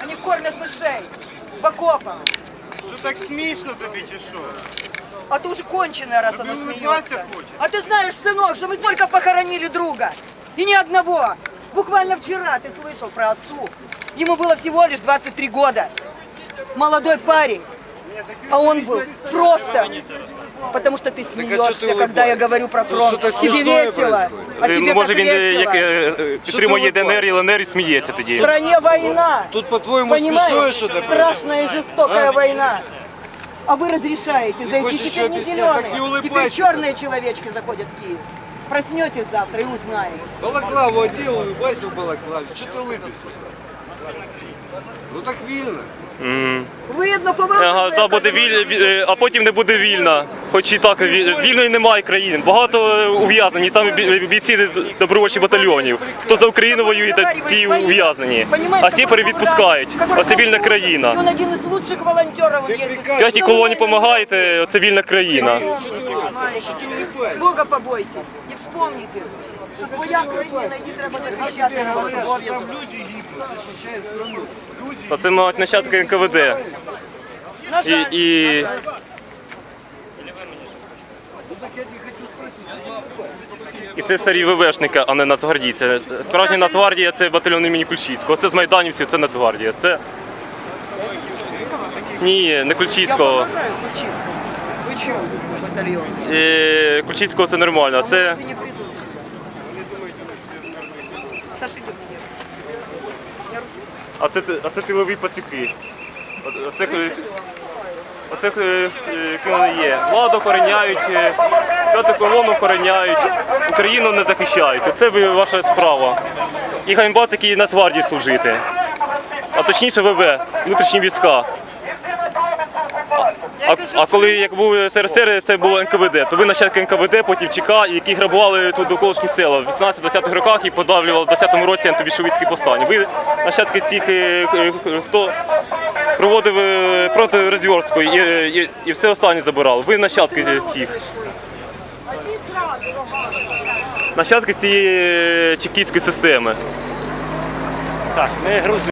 Они кормят мышей в окопах. Що так смішно тобі чи що? А ты уже конченая, раз Да оно ты улыбаться смеется. хочешь. А ты знаешь, сынок, что мы только похоронили друга. И ни одного. Буквально вчера ты слышал про осу. Ему было всего лишь 23 года. Молодой парень. А он был просто. Потому что ты чё смеешься, ты когда я улыбаешься? говорю про Тут фронт. что-то Тебе смешное весело. происходит. А тебе Ну, Може так він е, як весело. е, е, підтримує ти ДНР і ЛНР і сміється В тоді. стране война. Тут, по-твоему, смешное Понимаешь, что-то? страшная и жестокая А? война. А вы разрешаете зайти. хочешь Теперь еще не объяснять? Так не зеленые, теперь улыбайся черные человечки заходят в Киев. Проснетесь завтра и узнаете. Балаклаву одел, улыбайся в балаклаве. Что ты улыбишься? Ну так вильно. Мгм. Видно. Ага, та буде віль, а потім не буде вільна. Хоч і так ві- вільної немає країни. Багато е, ув'язнені, саме бійці добровольчих батальйонів. Хто за Україну воює, ті ув'язнені. А всі перевідпускають. Оце вільна Он країна. один из лучших ездит. П'ятій колоні допомагаєте, це вільна країна Что ты улыбаешься? Что ты улыбаешься? Бога побойтесь и вспомните, что своя країна, її треба захищати Тебе на ваш говорят, что обов'язок. там люди гибнут, защищая страну. Люди Та це мають нащадки НКВД. На І, жаль, і Ну так я тебе хочу спросить. І це старі ВВшники, а не нацгвардійці. Справжня нацгвардія це батальйон імені Кульчицького. Це з майданівців, це нацгвардія. Це. Ні, не я Кульчицького. помогаю Кульчицкому. Вы чё, батальон? Е, Кульчицького це нормально. Це Ты не придут сюда. Саша, иди мне. А це, ти- а це тилові пацюки. О- Оце, е, оце е, е, які вони є. Владу охороняють, е, п'яту колону охороняють, Україну не захищають. Оце ви ваша справа. І ганьба такій Нацгвардії служити. А точніше ВВ, внутрішні війська. А, а коли як був СРСР, це було НКВД, то ви нащадки НКВД, потім ЧК, які грабували тут довколишні села в 18-20-х роках і подавлювали в 20-му році антибільшовицькі повстання. Ви нащадки цих, е, е, хто проводив е, проти Розверстської і, і, і все останнє забирали. Ви нащадки цих. Нащадки цієї чекійської системи. Так, не грузи.